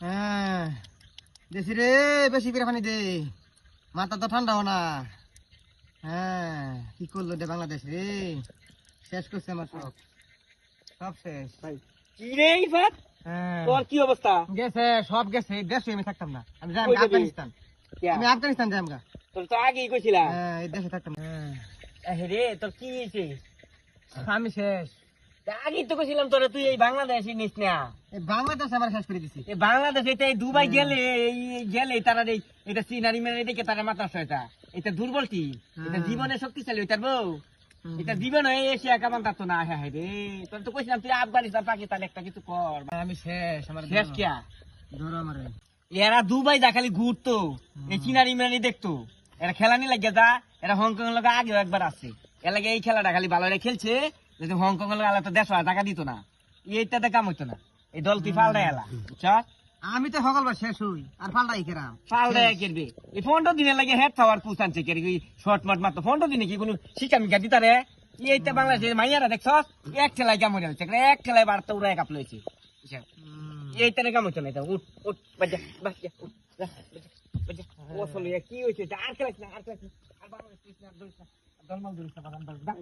হ্যাঁ দেশি রে বেশি করে পানি দে। মাথা তো ঠান্ডা হো না। হ্যাঁ কি করল দে বাংলাদেশ রে? শেষ করছে আমার সব। সব শেষ। কি রে ইফাত হ্যাঁ। তোর কি অবস্থা? গেছে সব গেছে। দেশে আমি থাকতাম না। আমি যাই আফগানিস্তান। আমি আফগানিস্তান যাই আমরা তোর তো আগেই কইছিলা হ্যাঁ এই দেশে থাকতাম হ্যাঁ। রে তোর কি হয়েছে? আমি শেষ। আগেই তো কইছিলাম তোরা তুই এই বাংলাদেশে নিস না। বাংলাদেশ আমার শেষ করে দিছি। এই বাংলাদেশ এটা এই দুবাই গেলে এই গেলে তারা এই এটা সিনারি মেরে দেখে তারা মাথা এটা। এটা দুর্বল কি? এটা হ্যাঁ। জীবনে শক্তিশালী ওইটার বউ। এটা জীবন হয়ে এসিয়া কেমন তার তো না হ্যাঁ রে। তোর তো কইছিলাম তুই আফগানিস্তান পাকিস্তান একটা কিছু কর। আমি শেষ আমার শেষ কিয়া? ধরো আমারে। এরা দুবাই যা খালি ঘুরতো এই চিনারি মিনারি দেখতো। এরা খেলানি লাগে যা এরা হংকং এর লগে আগেও একবার আসছে এর লাগে এই খেলাটা খালি ভালো খেলছে। যদি হংকং এর তো দেড়শো হাজার টাকা দিত না। এইটাতে কাম হইতো না। এই দল তুই ফাল দেয় এলা বুঝছ? আমি তো সকালবার শেষ হই আর পাল্টাই কেরাম। দেয় কেরবে। এই পনেরো দিনের লাগে হেড খাওয়ার পুষ আনছে কেরি শর্ট মট মাত্র পনেরো দিনে কি কোনো শিক্ষা মিকা দিতা রে? এইটা বাংলাদেশে মাইয়ারা দেখছ এক ঠেলায় কামড়ে হচ্ছে এক ঠেলায় বার্তা উড়ায় কাপ লইছে এইটা কাম হচ্ছে না এটা উঠ উঠ বাজা বাজা উঠ। ও চলো, কি হয়েছে আর খেলাইস না আর খেলাইস না আর বাংলাদেশ দলমাল না।